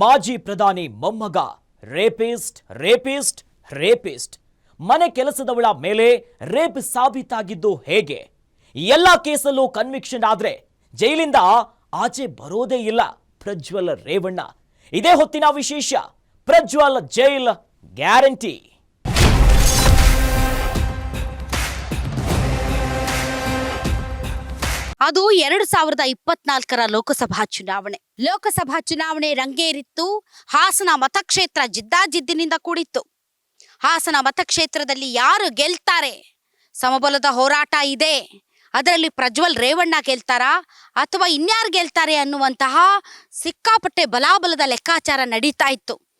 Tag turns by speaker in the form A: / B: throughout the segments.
A: ಮಾಜಿ ಪ್ರಧಾನಿ ಮೊಮ್ಮಗ, ರೇಪಿಸ್ಟ್ ರೇಪಿಸ್ಟ್ ರೇಪಿಸ್ಟ್. ಮನೆ ಕೆಲಸದವಳ ಮೇಲೆ ರೇಪ್ ಸಾಬೀತಾಗಿದ್ದು ಹೇಗೆ? ಎಲ್ಲ ಕೇಸಲ್ಲೂ ಕನ್ವಿಕ್ಷನ್ ಆದ್ರೆ ಜೈಲಿಂದ ಆಚೆ ಬರೋದೇ ಇಲ್ಲ ಪ್ರಜ್ವಲ್ ರೇವಣ್ಣ. ಇದೇ ಹೊತ್ತಿನ ವಿಶೇಷ, ಪ್ರಜ್ವಲ್ ಜೈಲ್ ಗ್ಯಾರಂಟಿ.
B: ಅದು ಎರಡು ಸಾವಿರದ ಇಪ್ಪತ್ನಾಲ್ಕರ ಲೋಕಸಭಾ ಚುನಾವಣೆ. ಲೋಕಸಭಾ ಚುನಾವಣೆ ರಂಗೇರಿತ್ತು. ಹಾಸನ ಮತಕ್ಷೇತ್ರ ಜಿದ್ದಾಜಿದ್ದಿನಿಂದ ಕೂಡಿತ್ತು. ಹಾಸನ ಮತಕ್ಷೇತ್ರದಲ್ಲಿ ಯಾರು ಗೆಲ್ತಾರೆ? ಸಮಬಲದ ಹೋರಾಟ ಇದೆ. ಅದರಲ್ಲಿ ಪ್ರಜ್ವಲ್ ರೇವಣ್ಣ ಗೆಲ್ತಾರಾ? ಅಥವಾ ಇನ್ಯಾರು ಗೆಲ್ತಾರೆ ಅನ್ನುವಂತಹ ಸಿಕ್ಕಾಪಟ್ಟೆ ಬಲಾಬಲದ ಲೆಕ್ಕಾಚಾರ ನಡೀತಾ ಇತ್ತು.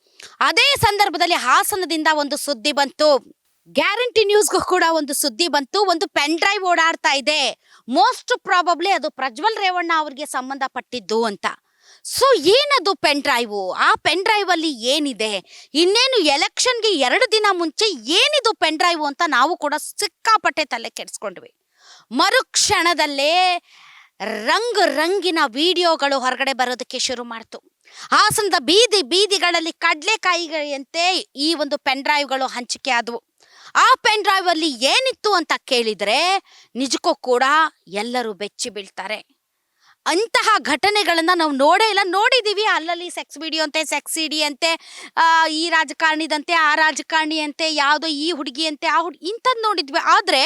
B: ಅದೇ ಸಂದರ್ಭದಲ್ಲಿ ಹಾಸನದಿಂದ ಒಂದು ಸುದ್ದಿ ಬಂತು. ಗ್ಯಾರಂಟಿ ನ್ಯೂಸ್ಗೂ ಕೂಡ ಒಂದು ಸುದ್ದಿ ಬಂತು, ಒಂದು ಪೆನ್ ಡ್ರೈವ್ ಓಡಾಡ್ತಾ ಇದೆ. ಮೋಸ್ಟ್ ಪ್ರಾಬಬ್ಲಿ ಅದು ಪ್ರಜ್ವಲ್ ರೇವಣ್ಣ ಅವರಿಗೆ ಸಂಬಂಧಪಟ್ಟಿದ್ದು ಅಂತ. ಸೊ, ಏನದು ಪೆನ್ ಡ್ರೈವ್? ಆ ಪೆನ್ ಡ್ರೈವ್ ಅಲ್ಲಿ ಏನಿದೆ? ಇನ್ನೇನು ಎಲೆಕ್ಷನ್ಗೆ ಎರಡು ದಿನ ಮುಂಚೆ ಏನಿದು ಪೆನ್ ಡ್ರೈವ್ ಅಂತ ನಾವು ಕೂಡ ಸಿಕ್ಕಾಪಟ್ಟೆ ತಲೆ ಕೆಡಿಸ್ಕೊಂಡ್ವಿ. ಮರುಕ್ಷಣದಲ್ಲೇ ರಂಗು ರಂಗಿನ ವಿಡಿಯೋಗಳು ಹೊರಗಡೆ ಬರೋದಕ್ಕೆ ಶುರು ಮಾಡ್ತು. ಹಾಸನದ ಬೀದಿ ಬೀದಿಗಳಲ್ಲಿ ಕಡಲೆಕಾಯಿಗಳಂತೆ ಈ ಒಂದು ಪೆನ್ ಡ್ರೈವ್ಗಳು ಹಂಚಿಕೆ ಆದವು. ಆ ಪೆನ್ ಡ್ರೈವ್ ಅಲ್ಲಿ ಏನಿತ್ತು ಅಂತ ಕೇಳಿದ್ರೆ ನಿಜಕ್ಕೂ ಕೂಡ ಎಲ್ಲರೂ ಬೆಚ್ಚಿ ಬೀಳ್ತಾರೆ. ಅಂತಹ ಘಟನೆಗಳನ್ನ ನಾವು ನೋಡೇ ಇಲ್ಲ. ನೋಡಿದೀವಿ, ಅಲ್ಲಲ್ಲಿ ಸೆಕ್ಸ್ ವಿಡಿಯೋ ಅಂತೆ ಸೆಕ್ಸ್ ಇಡಿ ಅಂತೆ ಈ ರಾಜಕಾರಣಿದಂತೆ, ಆ ರಾಜಕಾರಣಿ ಅಂತೆ ಯಾವುದೋ ಈ ಹುಡುಗಿ ಅಂತೆ ಆ ಹುಡುಗಿ ಇಂಥದ್ದು ನೋಡಿದ್ವಿ. ಆದ್ರೆ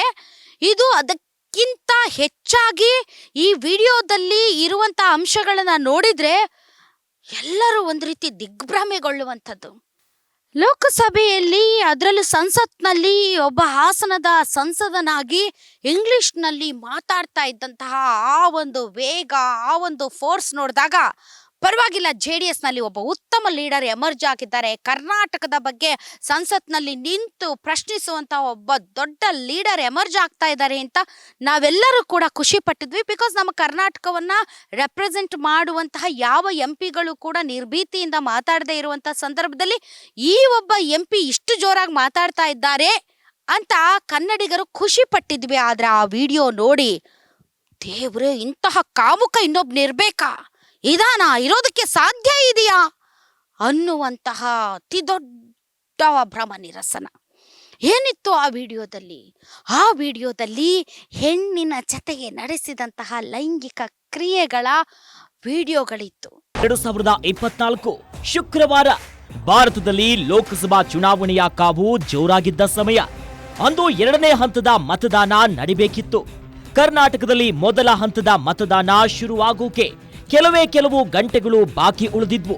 B: ಇದು ಅದಕ್ಕಿಂತ ಹೆಚ್ಚಾಗಿ ಈ ವಿಡಿಯೋದಲ್ಲಿ ಇರುವಂತ ಅಂಶಗಳನ್ನ ನೋಡಿದ್ರೆ ಎಲ್ಲರೂ ಒಂದು ರೀತಿ ದಿಗ್ಭ್ರಮೆಗೊಳ್ಳುವಂಥದ್ದು. ಲೋಕಸಭೆಯಲ್ಲಿ ಅದರಲ್ಲೂ ಸಂಸತ್ನಲ್ಲಿ ಒಬ್ಬ ಹಾಸನದ ಸಂಸದನಾಗಿ ಇಂಗ್ಲಿಷ್ನಲ್ಲಿ ಮಾತಾಡ್ತಾ ಇದ್ದಂತಹ ಆ ಒಂದು ವೇಗ, ಆ ಒಂದು ಫೋರ್ಸ್ ನೋಡಿದಾಗ ಪರವಾಗಿಲ್ಲ ಜೆ ಡಿ ಎಸ್ನಲ್ಲಿ ಒಬ್ಬ ಉತ್ತಮ ಲೀಡರ್ ಎಮರ್ಜ್ ಆಗಿದ್ದಾರೆ. ಕರ್ನಾಟಕದ ಬಗ್ಗೆ ಸಂಸತ್ನಲ್ಲಿ ನಿಂತು ಪ್ರಶ್ನಿಸುವಂತ ಒಬ್ಬ ದೊಡ್ಡ ಲೀಡರ್ ಎಮರ್ಜ್ ಆಗ್ತಾ ಇದ್ದಾರೆ ಅಂತ ನಾವೆಲ್ಲರೂ ಕೂಡ ಖುಷಿ ಪಟ್ಟಿದ್ವಿ. ಬಿಕಾಸ್ ನಮ್ಮ ಕರ್ನಾಟಕವನ್ನ ರೆಪ್ರೆಸೆಂಟ್ ಮಾಡುವಂತಹ ಯಾವ ಎಂ ಪಿಗಳು ಕೂಡ ನಿರ್ಭೀತಿಯಿಂದ ಮಾತಾಡದೇ ಇರುವಂತಹ ಸಂದರ್ಭದಲ್ಲಿ ಈ ಒಬ್ಬ ಎಂ ಪಿ ಇಷ್ಟು ಜೋರಾಗಿ ಮಾತಾಡ್ತಾ ಇದ್ದಾರೆ ಅಂತ ಕನ್ನಡಿಗರು ಖುಷಿ ಪಟ್ಟಿದ್ವಿ. ಆದ್ರೆ ಆ ವಿಡಿಯೋ ನೋಡಿ, ದೇವ್ರೆ, ಇಂತಹ ಕಾಮುಕ ಇನ್ನೊಬ್ನಿರ್ಬೇಕಾ ಇದಾನ ಇರೋದಕ್ಕೆ ಸಾಧ್ಯ ಇದೆಯಾ? ಅನ್ನುವಂತಹ ಅತಿ ದೊಡ್ಡ ಭ್ರಮ ನಿರಸನ ಏನಿತ್ತು ಆ ವಿಡಿಯೋದಲ್ಲಿ? ಆ ವಿಡಿಯೋದಲ್ಲಿ ಹೆಣ್ಣಿನ ಜತೆಗೆ ನಡೆಸಿದಂತಹ ಲೈಂಗಿಕ ಕ್ರಿಯೆಗಳ ವಿಡಿಯೋಗಳಿತ್ತು.
A: ಎರಡು ಸಾವಿರದ ಇಪ್ಪತ್ನಾಲ್ಕು ಶುಕ್ರವಾರ ಭಾರತದಲ್ಲಿ ಲೋಕಸಭಾ ಚುನಾವಣೆಯ ಕಾವು ಜೋರಾಗಿದ್ದ ಸಮಯ. ಅಂದು ಎರಡನೇ ಹಂತದ ಮತದಾನ ನಡಿಬೇಕಿತ್ತು. ಕರ್ನಾಟಕದಲ್ಲಿ ಮೊದಲ ಹಂತದ ಮತದಾನ ಶುರುವಾಗೋಕೆ ಕೆಲವೇ ಕೆಲವು ಗಂಟೆಗಳು ಬಾಕಿ ಉಳಿದಿದ್ವು.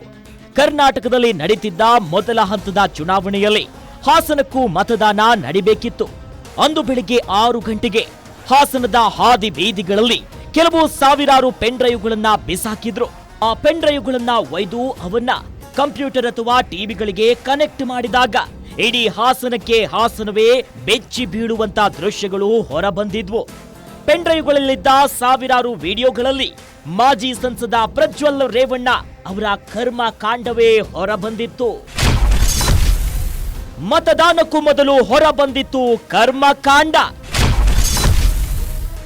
A: ಕರ್ನಾಟಕದಲ್ಲಿ ನಡೀತಿದ್ದ ಮೊದಲ ಹಂತದ ಚುನಾವಣೆಯಲ್ಲಿ ಹಾಸನಕ್ಕೂ ಮತದಾನ ನಡಿಬೇಕಿತ್ತು. ಅಂದು ಬೆಳಿಗ್ಗೆ ಆರು ಗಂಟೆಗೆ ಹಾಸನದ ಹಾದಿ ಬೀದಿಗಳಲ್ಲಿ ಕೆಲವು ಸಾವಿರಾರು ಪೆನ್ಡ್ರೈವ್ಗಳನ್ನ ಬಿಸಾಕಿದ್ರು. ಆ ಪೆನ್ಡ್ರೈವ್ಗಳನ್ನ ಒಯ್ದು ಅವನ್ನ ಕಂಪ್ಯೂಟರ್ ಅಥವಾ ಟಿವಿಗಳಿಗೆ ಕನೆಕ್ಟ್ ಮಾಡಿದಾಗ ಇಡೀ ಹಾಸನಕ್ಕೆ ಹಾಸನವೇ ಬೆಚ್ಚಿ ಬೀಳುವಂತ ದೃಶ್ಯಗಳು ಹೊರಬಂದಿದ್ವು. ಪೆನ್ ಡ್ರೈವ್ಗಳಲ್ಲಿದ್ದ ಸಾವಿರಾರು ವಿಡಿಯೋಗಳಲ್ಲಿ ಮಾಜಿ ಸಂಸದ ಪ್ರಜ್ವಲ್ ರೇವಣ್ಣ ಅವರ ಕರ್ಮ ಕಾಂಡವೇ ಹೊರಬಂದಿತ್ತು. ಮತದಾನಕ್ಕೂ ಮೊದಲು ಹೊರಬಂದಿತ್ತು ಕರ್ಮಕಾಂಡ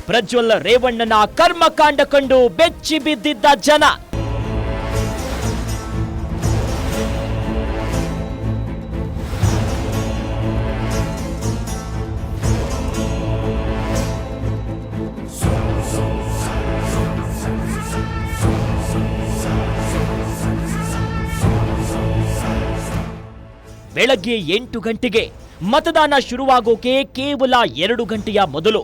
A: ಪ್ರಜ್ವಲ್ ರೇವಣ್ಣನ ಕರ್ಮಕಾಂಡ ಕಂಡು ಬೆಚ್ಚಿ ಬಿದ್ದಿದ್ದ ಜನ. ಬೆಳಗ್ಗೆ ಎಂಟು ಗಂಟೆಗೆ ಮತದಾನ ಶುರುವಾಗೋಕೆ ಕೇವಲ ಎರಡು ಗಂಟೆಯ ಮೊದಲು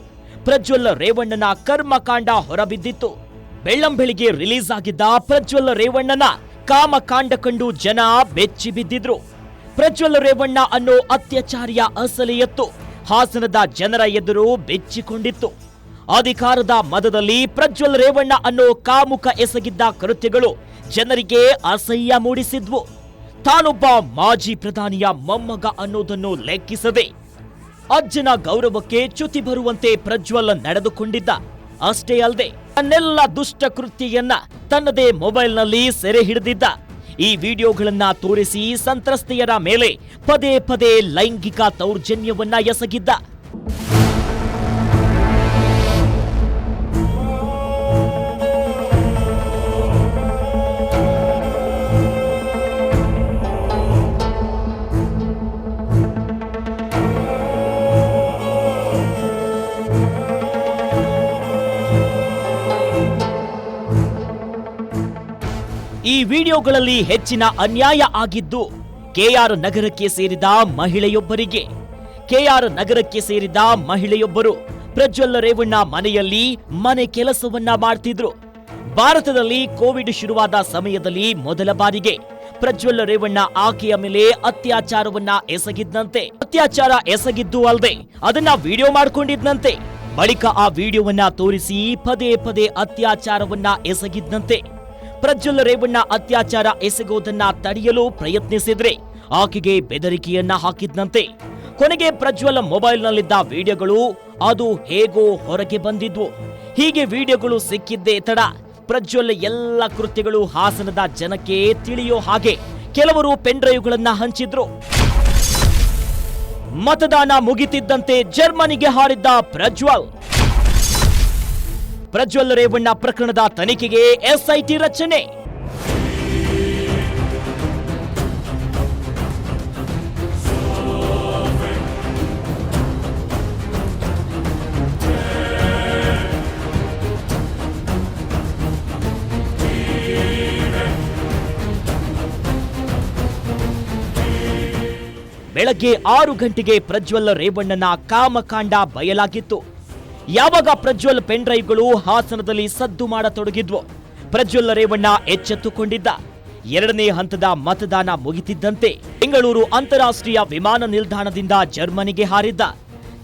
A: ಪ್ರಜ್ವಲ್ ರೇವಣ್ಣನ ಕರ್ಮಕಾಂಡ ಹೊರಬಿದ್ದಿತ್ತು. ಬೆಳ್ಳಂಬೆಳಿಗ್ಗೆ ರಿಲೀಸ್ ಆಗಿದ್ದ ಪ್ರಜ್ವಲ್ ರೇವಣ್ಣನ ಕಾಮಕಾಂಡ ಕಂಡು ಜನ ಬೆಚ್ಚಿ ಬಿದ್ದಿದ್ರು. ಪ್ರಜ್ವಲ್ ರೇವಣ್ಣ ಅನ್ನೋ ಅತ್ಯಾಚಾರಿಯ ಅಸಲಿಯತ್ತು ಹಾಸನದ ಜನರ ಎದುರು ಬೆಚ್ಚಿಕೊಂಡಿತ್ತು. ಅಧಿಕಾರದ ಮದದಲ್ಲಿ ಪ್ರಜ್ವಲ್ ರೇವಣ್ಣ ಅನ್ನೋ ಕಾಮುಕ ಎಸಗಿದ್ದ ಕೃತ್ಯಗಳು ಜನರಿಗೆ ಅಸಹ್ಯ ಮೂಡಿಸಿದ್ವು. ತಾನೊಬ್ಬ ಮಾಜಿ ಪ್ರಧಾನಿಯ ಮೊಮ್ಮಗ ಅನ್ನೋದನ್ನು ಲೆಕ್ಕಿಸದೆ ಅಜ್ಜನ ಗೌರವಕ್ಕೆ ಚ್ಯುತಿ ಬರುವಂತೆ ಪ್ರಜ್ವಲ್ ನಡೆದುಕೊಂಡಿದ್ದ. ಅಷ್ಟೇ ಅಲ್ಲದೆ ತನ್ನೆಲ್ಲ ದುಷ್ಟ ಕೃತ್ಯೆಯನ್ನ ತನ್ನದೇ ಮೊಬೈಲ್ನಲ್ಲಿ ಸೆರೆ ಹಿಡಿದಿದ್ದ. ಈ ವಿಡಿಯೋಗಳನ್ನ ತೋರಿಸಿ ಸಂತ್ರಸ್ತೆಯರ ಮೇಲೆ ಪದೇ ಪದೇ ಲೈಂಗಿಕ ದೌರ್ಜನ್ಯವನ್ನ ಎಸಗಿದ್ದ. ಈ ವಿಡಿಯೋಗಳಲ್ಲಿ ಹೆಚ್ಚಿನ ಅನ್ಯಾಯ ಆಗಿದ್ದು ಕೆಆರ್ ನಗರಕ್ಕೆ ಸೇರಿದ ಮಹಿಳೆಯೊಬ್ಬರಿಗೆ ಕೆಆರ್ ನಗರಕ್ಕೆ ಸೇರಿದ ಮಹಿಳೆಯೊಬ್ಬರು ಪ್ರಜ್ವಲ್ ರೇವಣ್ಣ ಮನೆಯಲ್ಲಿ ಮನೆ ಕೆಲಸವನ್ನ ಮಾಡ್ತಿದ್ರು. ಭಾರತದಲ್ಲಿ ಕೋವಿಡ್ ಶುರುವಾದ ಸಮಯದಲ್ಲಿ ಮೊದಲ ಬಾರಿಗೆ ಪ್ರಜ್ವಲ್ ರೇವಣ್ಣ ಆಕೆಯ ಮೇಲೆ ಅತ್ಯಾಚಾರವನ್ನ ಎಸಗಿದ್ದಂತೆ ಅತ್ಯಾಚಾರ ಎಸಗಿದ್ದು ಅಲ್ಲದೆ ಅದನ್ನ ವಿಡಿಯೋ ಮಾಡ್ಕೊಂಡಿದ್ನಂತೆ. ಬಳಿಕ ಆ ವಿಡಿಯೋವನ್ನ ತೋರಿಸಿ ಪದೇ ಪದೇ ಅತ್ಯಾಚಾರವನ್ನ ಎಸಗಿದ್ದಂತೆ ಪ್ರಜ್ವಲ್ ರೇವಣ್ಣ ಅತ್ಯಾಚಾರ ಎಸಗುವುದನ್ನ ತಡೆಯಲು ಪ್ರಯತ್ನಿಸಿದ್ರೆ ಆಕೆಗೆ ಬೆದರಿಕೆಯನ್ನ ಹಾಕಿದ್ನಂತೆ. ಕೊನೆಗೆ ಪ್ರಜ್ವಲ್ ಮೊಬೈಲ್ನಲ್ಲಿದ್ದ ವಿಡಿಯೋಗಳು ಅದು ಹೇಗೋ ಹೊರಗೆ ಬಂದಿದ್ವು. ಹೀಗೆ ವಿಡಿಯೋಗಳು ಸಿಕ್ಕಿದ್ದೇ ತಡ ಪ್ರಜ್ವಲ್ ಎಲ್ಲ ಕೃತ್ಯಗಳು ಹಾಸನದ ಜನಕ್ಕೆ ತಿಳಿಯೋ ಹಾಗೆ ಕೆಲವರು ಪೆನ್ಡ್ರೈವ್ಗಳನ್ನ ಹಂಚಿದ್ರು. ಮತದಾನ ಮುಗಿತಿದ್ದಂತೆ ಜರ್ಮನಿಗೆ ಹಾರಿದ್ದ ಪ್ರಜ್ವಲ್. ಪ್ರಜ್ವಲ್ ರೇವಣ್ಣ ಪ್ರಕರಣದ ತನಿಖೆಗೆ ಎಸ್ಐಟಿ ರಚನೆ. ಬೆಳಗ್ಗೆ ಆರು ಗಂಟೆಗೆ ಪ್ರಜ್ವಲ್ ರೇವಣ್ಣನ ಕಾಮಕಾಂಡ ಬಯಲಾಗಿತ್ತು. ಯಾವಾಗ ಪ್ರಜ್ವಲ್ ಪೆನ್ಡ್ರೈವ್ಗಳು ಹಾಸನದಲ್ಲಿ ಸದ್ದು ಮಾಡತೊಡಗಿದ್ವು? ಪ್ರಜ್ವಲ್ ರೇವಣ್ಣ ಎಚ್ಚೆತ್ತುಕೊಂಡಿದ್ದ. ಎರಡನೇ ಹಂತದ ಮತದಾನ ಮುಗಿತಿದ್ದಂತೆ ಬೆಂಗಳೂರು ಅಂತಾರಾಷ್ಟ್ರೀಯ ವಿಮಾನ ನಿಲ್ದಾಣದಿಂದ ಜರ್ಮನಿಗೆ ಹಾರಿದ್ದ.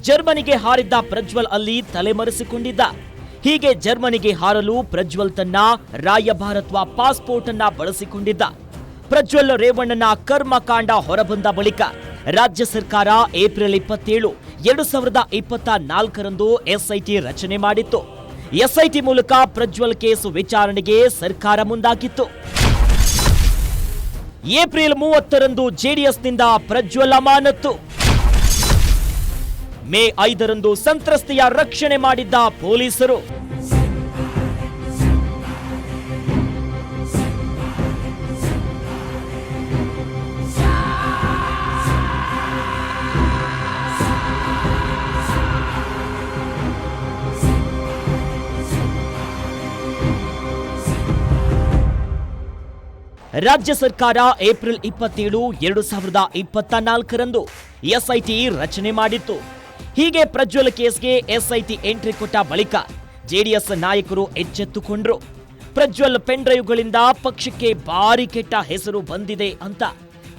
A: ಜರ್ಮನಿಗೆ ಹಾರಿದ್ದ ಪ್ರಜ್ವಲ್ ಅಲ್ಲಿ ತಲೆಮರೆಸಿಕೊಂಡಿದ್ದ. ಹೀಗೆ ಜರ್ಮನಿಗೆ ಹಾರಲು ಪ್ರಜ್ವಲ್ ತನ್ನ ರಾಯಭಾರತ್ವ ಪಾಸ್ಪೋರ್ಟ್ ಅನ್ನ ಬಳಸಿಕೊಂಡಿದ್ದ. ಪ್ರಜ್ವಲ್ ರೇವಣ್ಣನ ಕರ್ಮಕಾಂಡ ಹೊರಬಂದ ಬಳಿಕ ರಾಜ್ಯ ಸರ್ಕಾರ ಏಪ್ರಿಲ್ ಇಪ್ಪತ್ತೇಳು, ಎರಡು ಸಾವಿರದ ಇಪ್ಪತ್ತ ನಾಲ್ಕರಂದು ಎಸ್ಐಟಿ ರಚನೆ ಮಾಡಿತ್ತು. ಎಸ್ಐಟಿ ಮೂಲಕ ಪ್ರಜ್ವಲ್ ಕೇಸ್ ವಿಚಾರಣೆಗೆ ಸರ್ಕಾರ ಮುಂದಾಗಿತ್ತು. ಏಪ್ರಿಲ್ ಮೂವತ್ತರಂದು ಜೆಡಿಎಸ್ನಿಂದ ಪ್ರಜ್ವಲ್ ಅಮಾನತ್ತು. ಮೇ ಐದರಂದು ಸಂತ್ರಸ್ತೆಯ ರಕ್ಷಣೆ ಮಾಡಿದ್ದ ಪೊಲೀಸರು. ರಾಜ್ಯ ಸರ್ಕಾರ ಏಪ್ರಿಲ್ ಇಪ್ಪತ್ತೇಳು, ಎರಡು ಸಾವಿರದ ಇಪ್ಪತ್ತ ನಾಲ್ಕರಂದು ಎಸ್ಐಟಿ ರಚನೆ ಮಾಡಿತ್ತು. ಹೀಗೆ ಪ್ರಜ್ವಲ್ ಕೇಸ್ಗೆ ಎಸ್ಐಟಿ ಎಂಟ್ರಿ ಕೊಟ್ಟ ಬಳಿಕ ಜೆಡಿಎಸ್ ನಾಯಕರು ಎಚ್ಚೆತ್ತುಕೊಂಡ್ರು. ಪ್ರಜ್ವಲ್ ಪೆಂಡ್ರೈವ್ಗಳಿಂದ ಪಕ್ಷಕ್ಕೆ ಭಾರಿ ಕೆಟ್ಟ ಹೆಸರು ಬಂದಿದೆ ಅಂತ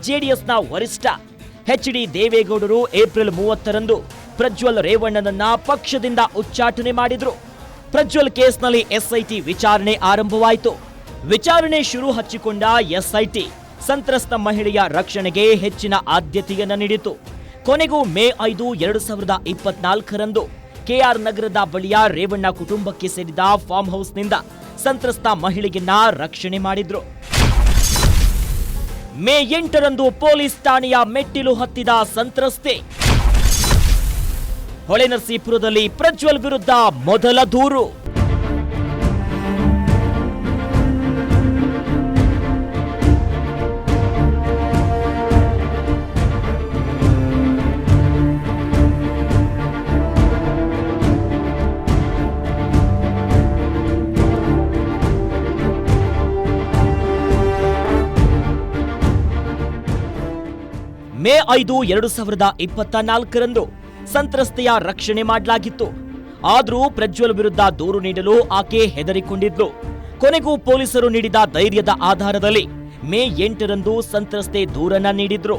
A: ಜೆಡಿಎಸ್ನ ವರಿಷ್ಠ ಎಚ್ ಡಿ ದೇವೇಗೌಡರು ಏಪ್ರಿಲ್ ಮೂವತ್ತರಂದು ಪ್ರಜ್ವಲ್ ರೇವಣ್ಣನನ್ನ ಪಕ್ಷದಿಂದ ಉಚ್ಚಾಟನೆ ಮಾಡಿದ್ರು. ಪ್ರಜ್ವಲ್ ಕೇಸ್ನಲ್ಲಿ ಎಸ್ಐಟಿ ವಿಚಾರಣೆ ಆರಂಭವಾಯಿತು. ವಿಚಾರಣೆ ಶುರು ಹಚ್ಚಿಕೊಂಡ ಎಸ್ಐಟಿ. ಸಂತ್ರಸ್ತ ಮಹಿಳೆಯ ರಕ್ಷಣೆಗೆ ಹೆಚ್ಚಿನ ಆದ್ಯತೆಯನ್ನು ನೀಡಿತು. ಕೊನೆಗೂ ಮೇ ಐದು ಎರಡು ಸಾವಿರದ ಇಪ್ಪತ್ನಾಲ್ಕರಂದು ಕೆಆರ್ ನಗರದ ಬಳಿಯ ರೇವಣ್ಣ ಕುಟುಂಬಕ್ಕೆ ಸೇರಿದ ಫಾರ್ಮ್ ಹೌಸ್ನಿಂದ ಸಂತ್ರಸ್ತ ಮಹಿಳೆಯನ್ನ ರಕ್ಷಣೆ ಮಾಡಿದ್ರು. ಮೇ ಎಂಟರಂದು ಪೊಲೀಸ್ ಠಾಣೆಯ ಮೆಟ್ಟಿಲು ಹತ್ತಿದ ಸಂತ್ರಸ್ತೆ. ಹೊಳೆನರಸೀಪುರದಲ್ಲಿ ಪ್ರಜ್ವಲ್ ವಿರುದ್ಧ ಮೊದಲ ದೂರು. ಮೇ ಐದು ಎರಡು ಸಾವಿರದ ಇಪ್ಪತ್ತ ನಾಲ್ಕರಂದು ಸಂತ್ರಸ್ತೆಯ ರಕ್ಷಣೆ ಮಾಡಲಾಗಿತ್ತು. ಆದರೂ ಪ್ರಜ್ವಲ್ ವಿರುದ್ಧ ದೂರು ನೀಡಲು ಆಕೆ ಹೆದರಿಕೊಂಡಿದ್ಲು. ಕೊನೆಗೂ ಪೊಲೀಸರು ನೀಡಿದ ಧೈರ್ಯದ ಆಧಾರದಲ್ಲಿ ಮೇ ಎಂಟರಂದು ಸಂತ್ರಸ್ತೆ ದೂರನ್ನ ನೀಡಿದ್ರು.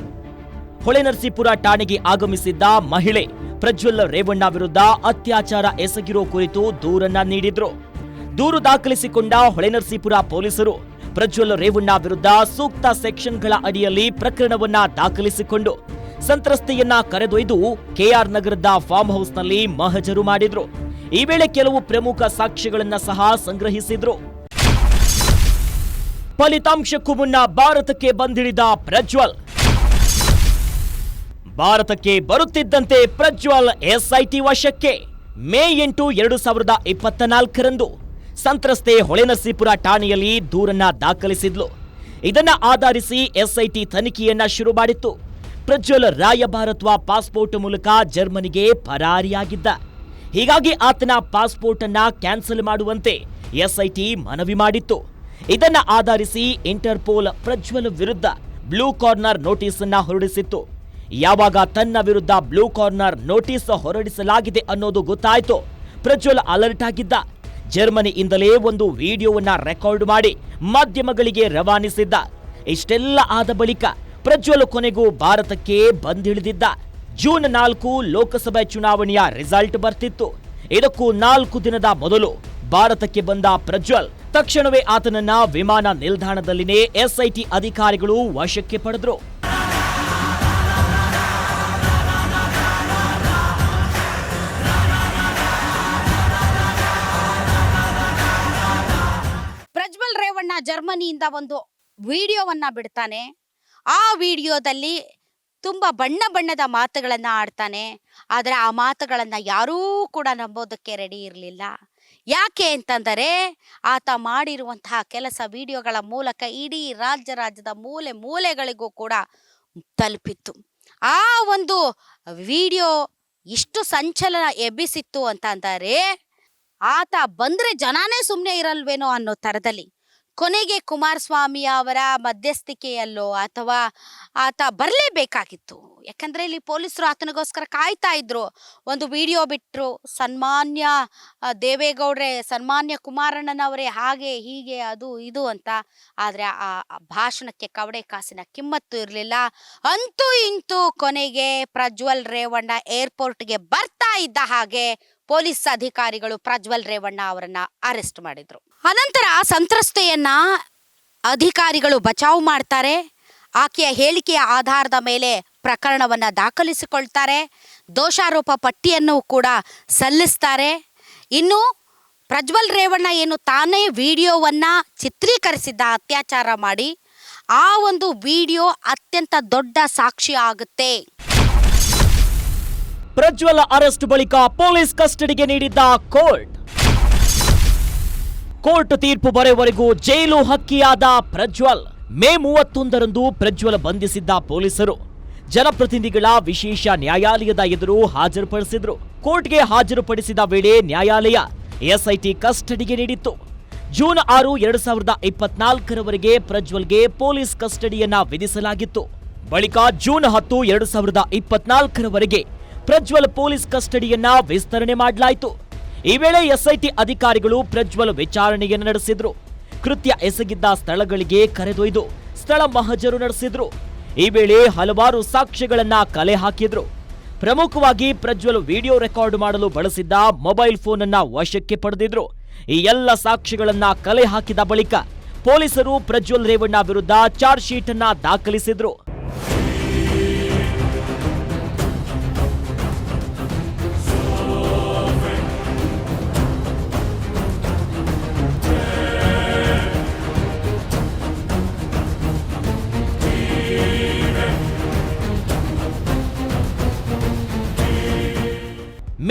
A: ಹೊಳೆನರಸೀಪುರ ಠಾಣೆಗೆ ಆಗಮಿಸಿದ್ದ ಮಹಿಳೆ ಪ್ರಜ್ವಲ್ ರೇವಣ್ಣ ವಿರುದ್ಧ ಅತ್ಯಾಚಾರ ಎಸಗಿರೋ ಕುರಿತು ದೂರನ್ನ ನೀಡಿದ್ರು. ದೂರು ದಾಖಲಿಸಿಕೊಂಡ ಹೊಳೆನರಸೀಪುರ ಪೊಲೀಸರು ಪ್ರಜ್ವಲ್ ರೇವಣ್ಣ ವಿರುದ್ಧ ಸೂಕ್ತ ಸೆಕ್ಷನ್ಗಳ ಅಡಿಯಲ್ಲಿ ಪ್ರಕರಣವನ್ನ ದಾಖಲಿಸಿಕೊಂಡು ಸಂತ್ರಸ್ತೆಯನ್ನ ಕರೆದೊಯ್ದು ಕೆಆರ್ ನಗರದ ಫಾರ್ಮ್ ಹೌಸ್ನಲ್ಲಿ ಮಹಜರು ಮಾಡಿದ್ರು. ಈ ವೇಳೆ ಕೆಲವು ಪ್ರಮುಖ ಸಾಕ್ಷ್ಯಗಳನ್ನ ಸಹ ಸಂಗ್ರಹಿಸಿದ್ರು. ಫಲಿತಾಂಶಕ್ಕೂ ಮುನ್ನ ಭಾರತಕ್ಕೆ ಬಂದಿಳಿದ ಪ್ರಜ್ವಲ್. ಭಾರತಕ್ಕೆ ಬರುತ್ತಿದ್ದಂತೆ ಪ್ರಜ್ವಲ್ ಎಸ್ಐಟಿ ವಶಕ್ಕೆ. ಮೇ ಎಂಟು, ಎರಡು ಸಾವಿರದ ಇಪ್ಪತ್ತ ನಾಲ್ಕರಂದು ಸಂತ್ರಸ್ತೆ ಹೊಳೆನರಸೀಪುರ ಠಾಣೆಯಲ್ಲಿ ದೂರನ್ನ ದಾಖಲಿಸಿದ್ಲು. ಇದನ್ನ ಆಧರಿಸಿ ಎಸ್ಐಟಿ ತನಿಖೆಯನ್ನ ಶುರು ಮಾಡಿತ್ತು. ಪ್ರಜ್ವಲ್ ರಾಯಭಾರತ್ವ ಪಾಸ್ಪೋರ್ಟ್ ಮೂಲಕ ಜರ್ಮನಿಗೆ ಪರಾರಿಯಾಗಿದ್ದ. ಹೀಗಾಗಿ ಆತನ ಪಾಸ್ಪೋರ್ಟ್ ಅನ್ನ ಕ್ಯಾನ್ಸಲ್ ಮಾಡುವಂತೆ ಎಸ್ಐಟಿ ಮನವಿ ಮಾಡಿತ್ತು. ಇದನ್ನ ಆಧರಿಸಿ ಇಂಟರ್ಪೋಲ್ ಪ್ರಜ್ವಲ್ ವಿರುದ್ಧ ಬ್ಲೂ ಕಾರ್ನರ್ ನೋಟಿಸ್ ಅನ್ನ ಹೊರಡಿಸಿತ್ತು. ಯಾವಾಗ ತನ್ನ ವಿರುದ್ಧ ಬ್ಲೂ ಕಾರ್ನರ್ ನೋಟಿಸ್ ಹೊರಡಿಸಲಾಗಿದೆ ಅನ್ನೋದು ಗೊತ್ತಾಯಿತು. ಪ್ರಜ್ವಲ್ ಅಲರ್ಟ್ ಆಗಿದ್ದ. ಜರ್ಮನಿಯಿಂದಲೇ ಒಂದು ವಿಡಿಯೋವನ್ನ ರೆಕಾರ್ಡ್ ಮಾಡಿ ಮಾಧ್ಯಮಗಳಿಗೆ ರವಾನಿಸಿದ್ದ. ಇಷ್ಟೆಲ್ಲ ಆದ ಬಳಿಕ ಪ್ರಜ್ವಲ್ ಕೊನೆಗೂ ಭಾರತಕ್ಕೆ ಬಂದಿಳಿದಿದ್ದ. ಜೂನ್ ನಾಲ್ಕು ಲೋಕಸಭೆ ಚುನಾವಣೆಯ ರಿಸಲ್ಟ್ ಬರ್ತಿತ್ತು. ಇದಕ್ಕೂ ನಾಲ್ಕು ದಿನದ ಮೊದಲು ಭಾರತಕ್ಕೆ ಬಂದ ಪ್ರಜ್ವಲ್ ತಕ್ಷಣವೇ ಆತನನ್ನ ವಿಮಾನ ನಿಲ್ದಾಣದಲ್ಲಿನೇ ಎಸ್ಐಟಿ ಅಧಿಕಾರಿಗಳು ವಶಕ್ಕೆ ಪಡೆದ್ರು.
B: ಜರ್ಮನಿಯಿಂದ ಒಂದು ವಿಡಿಯೋವನ್ನ ಬಿಡ್ತಾನೆ. ಆ ವಿಡಿಯೋದಲ್ಲಿ ತುಂಬ ಬಣ್ಣ ಬಣ್ಣದ ಮಾತುಗಳನ್ನು ಆಡ್ತಾನೆ. ಆದರೆ ಆ ಮಾತುಗಳನ್ನು ಯಾರೂ ಕೂಡ ನಂಬೋದಕ್ಕೆ ರೆಡಿ ಇರಲಿಲ್ಲ. ಯಾಕೆ ಅಂತಂದರೆ ಆತ ಮಾಡಿರುವಂತಹ ಕೆಲಸ ವಿಡಿಯೋಗಳ ಮೂಲಕ ಇಡೀ ರಾಜ್ಯ ರಾಜ್ಯದ ಮೂಲೆ ಮೂಲೆಗಳಿಗೂ ಕೂಡ ತಲುಪಿತ್ತು. ಆ ಒಂದು ವಿಡಿಯೋ ಇಷ್ಟು ಸಂಚಲನ ಎಬ್ಬಿಸಿತ್ತು ಅಂತಂದರೆ ಆತ ಬಂದ್ರೆ ಜನಾನೇ ಸುಮ್ಮನೆ ಇರಲ್ವೇನೋ ಅನ್ನೋ ಥರದಲ್ಲಿ ಕೊನೆಗೆ ಕುಮಾರಸ್ವಾಮಿ ಅವರ ಮಧ್ಯಸ್ಥಿಕೆಯಲ್ಲೋ ಅಥವಾ ಆತ ಬರಲೇಬೇಕಾಗಿತ್ತು. ಯಾಕಂದ್ರೆ ಇಲ್ಲಿ ಪೊಲೀಸರು ಆತನಿಗೋಸ್ಕರ ಕಾಯ್ತಾ ಇದ್ರು. ಒಂದು ವಿಡಿಯೋ ಬಿಟ್ಟರು ಸನ್ಮಾನ್ಯ ದೇವೇಗೌಡ್ರೆ, ಸನ್ಮಾನ್ಯ ಕುಮಾರಣ್ಣನವರೇ ಹಾಗೆ, ಹೀಗೆ, ಅದು, ಇದು ಅಂತ. ಆದರೆ ಆ ಭಾಷಣಕ್ಕೆ ಕವಡೆ ಕಾಸಿನ ಕಿಮ್ಮತ್ತು ಇರಲಿಲ್ಲ. ಅಂತೂ ಇಂತೂ ಕೊನೆಗೆ ಪ್ರಜ್ವಲ್ ರೇವಣ್ಣ ಏರ್ಪೋರ್ಟ್ಗೆ ಬರ್ತಾ ಇದ್ದ ಹಾಗೆ ಪೊಲೀಸ್ ಅಧಿಕಾರಿಗಳು ಪ್ರಜ್ವಲ್ ರೇವಣ್ಣ ಅವರನ್ನ ಅರೆಸ್ಟ್ ಮಾಡಿದ್ರು. ಅನಂತರ ಸಂತ್ರಸ್ತೆಯನ್ನ ಅಧಿಕಾರಿಗಳು ಬಚಾವ್ ಮಾಡ್ತಾರೆ. ಆಕೆಯ ಹೇಳಿಕೆಯ ಆಧಾರದ ಮೇಲೆ ಪ್ರಕರಣವನ್ನು ದಾಖಲಿಸಿಕೊಳ್ತಾರೆ. ದೋಷಾರೋಪ ಪಟ್ಟಿಯನ್ನು ಕೂಡ ಸಲ್ಲಿಸ್ತಾರೆ. ಇನ್ನು ಪ್ರಜ್ವಲ್ ರೇವಣ್ಣ ಏನು ತಾನೇ ವಿಡಿಯೋವನ್ನು ಚಿತ್ರೀಕರಿಸಿದ್ದ ಅತ್ಯಾಚಾರ ಮಾಡಿ, ಆ ಒಂದು ವಿಡಿಯೋ ಅತ್ಯಂತ ದೊಡ್ಡ ಸಾಕ್ಷಿ ಆಗುತ್ತೆ.
A: ಪ್ರಜ್ವಲ್ ಅರೆಸ್ಟ್ ಬಳಿಕ ಪೊಲೀಸ್ ಕಸ್ಟಡಿಗೆ ನೀಡಿದ್ದ ಕೋರ್ಟ್. ಕೋರ್ಟ್ ತೀರ್ಪು ಬರೆವರೆಗೂ ಜೈಲು ಹಕ್ಕಿಯಾದ ಪ್ರಜ್ವಲ್. ಮೇ ಮೂವತ್ತೊಂದರಂದು ಪ್ರಜ್ವಲ್ ಬಂಧಿಸಿದ್ದ ಪೊಲೀಸರು. ಜನಪ್ರತಿನಿಧಿಗಳ ವಿಶೇಷ ನ್ಯಾಯಾಲಯದ ಎದುರು ಹಾಜರುಪಡಿಸಿದ್ರು. ಕೋರ್ಟ್ಗೆ ಹಾಜರುಪಡಿಸಿದ ವೇಳೆ ನ್ಯಾಯಾಲಯ ಎಸ್ಐಟಿ ಕಸ್ಟಡಿಗೆ ನೀಡಿತ್ತು. ಜೂನ್ ಆರು, ಎರಡು ಸಾವಿರದ ಇಪ್ಪತ್ನಾಲ್ಕರವರೆಗೆ ಪ್ರಜ್ವಲ್ಗೆ ಪೊಲೀಸ್ ಕಸ್ಟಡಿಯನ್ನ ವಿಧಿಸಲಾಗಿತ್ತು. ಬಳಿಕ ಜೂನ್ ಹತ್ತು, ಎರಡು ಸಾವಿರದ ಇಪ್ಪತ್ನಾಲ್ಕರವರೆಗೆ ಪ್ರಜ್ವಲ್ ಪೊಲೀಸ್ ಕಸ್ಟಡಿಯನ್ನ ವಿಸ್ತರಣೆ ಮಾಡಲಾಯಿತು. ಈ ವೇಳೆ ಎಸ್ಐಟಿ ಅಧಿಕಾರಿಗಳು ಪ್ರಜ್ವಲ್ ವಿಚಾರಣೆಯನ್ನು ನಡೆಸಿದ್ರು. ಕೃತ್ಯ ಎಸಗಿದ್ದ ಸ್ಥಳಗಳಿಗೆ ಕರೆದೊಯ್ದು ಸ್ಥಳ ಮಹಜರು ನಡೆಸಿದ್ರು. ಈ ವೇಳೆ ಹಲವಾರು ಸಾಕ್ಷ್ಯಗಳನ್ನ ಕಲೆ ಹಾಕಿದ್ರು. ಪ್ರಮುಖವಾಗಿ ಪ್ರಜ್ವಲ್ ವಿಡಿಯೋ ರೆಕಾರ್ಡ್ ಮಾಡಲು ಬಳಸಿದ್ದ ಮೊಬೈಲ್ ಫೋನ್ ಅನ್ನ ವಶಕ್ಕೆ ಪಡೆದಿದ್ರು. ಈ ಎಲ್ಲ ಸಾಕ್ಷ್ಯಗಳನ್ನ ಕಲೆ ಹಾಕಿದ ಬಳಿಕ ಪೊಲೀಸರು ಪ್ರಜ್ವಲ್ ರೇವಣ್ಣ ವಿರುದ್ಧ ಚಾರ್ಜ್ ಶೀಟ್ ಅನ್ನ ದಾಖಲಿಸಿದ್ರು.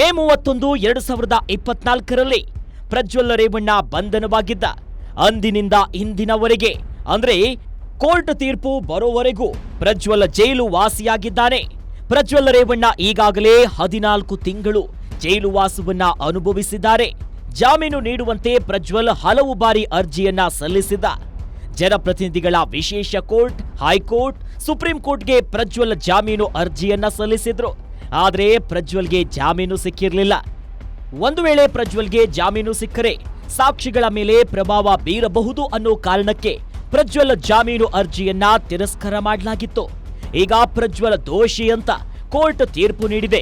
A: ಮೇ ಮೂವತ್ತೊಂದು ಎರಡು ಸಾವಿರದ ಇಪ್ಪತ್ನಾಲ್ಕರಲ್ಲಿ ಪ್ರಜ್ವಲ್ ರೇವಣ್ಣ ಬಂಧನವಾಗಿದ್ದ ಅಂದಿನಿಂದ ಇಂದಿನವರೆಗೆ, ಅಂದ್ರೆ ಕೋರ್ಟ್ ತೀರ್ಪು ಬರೋವರೆಗೂ ಪ್ರಜ್ವಲ್ ಜೈಲು ವಾಸಿಯಾಗಿದ್ದಾನೆ. ಪ್ರಜ್ವಲ್ ರೇವಣ್ಣ ಈಗಾಗಲೇ ಹದಿನಾಲ್ಕು ತಿಂಗಳು ಜೈಲು ವಾಸವನ್ನ ಅನುಭವಿಸಿದ್ದಾರೆ. ಜಾಮೀನು ನೀಡುವಂತೆ ಪ್ರಜ್ವಲ್ ಹಲವು ಬಾರಿ ಅರ್ಜಿಯನ್ನ ಸಲ್ಲಿಸಿದ್ದ. ಜನಪ್ರತಿನಿಧಿಗಳ ವಿಶೇಷ ಕೋರ್ಟ್, ಹೈಕೋರ್ಟ್, ಸುಪ್ರೀಂ ಕೋರ್ಟ್ಗೆ ಪ್ರಜ್ವಲ್ ಜಾಮೀನು ಅರ್ಜಿಯನ್ನ ಸಲ್ಲಿಸಿದ್ರು. ಆದರೆ ಪ್ರಜ್ವಲ್ಗೆ ಜಾಮೀನು ಸಿಕ್ಕಿರಲಿಲ್ಲ. ಒಂದು ವೇಳೆ ಪ್ರಜ್ವಲ್ಗೆ ಜಾಮೀನು ಸಿಕ್ಕರೆ ಸಾಕ್ಷಿಗಳ ಮೇಲೆ ಪ್ರಭಾವ ಬೀರಬಹುದು ಅನ್ನೋ ಕಾರಣಕ್ಕೆ ಪ್ರಜ್ವಲ್ ಜಾಮೀನು ಅರ್ಜಿಯನ್ನ ತಿರಸ್ಕಾರ ಮಾಡಲಾಗಿತ್ತು. ಈಗ ಪ್ರಜ್ವಲ್ ದೋಷಿ ಅಂತ ಕೋರ್ಟ್ ತೀರ್ಪು ನೀಡಿದೆ.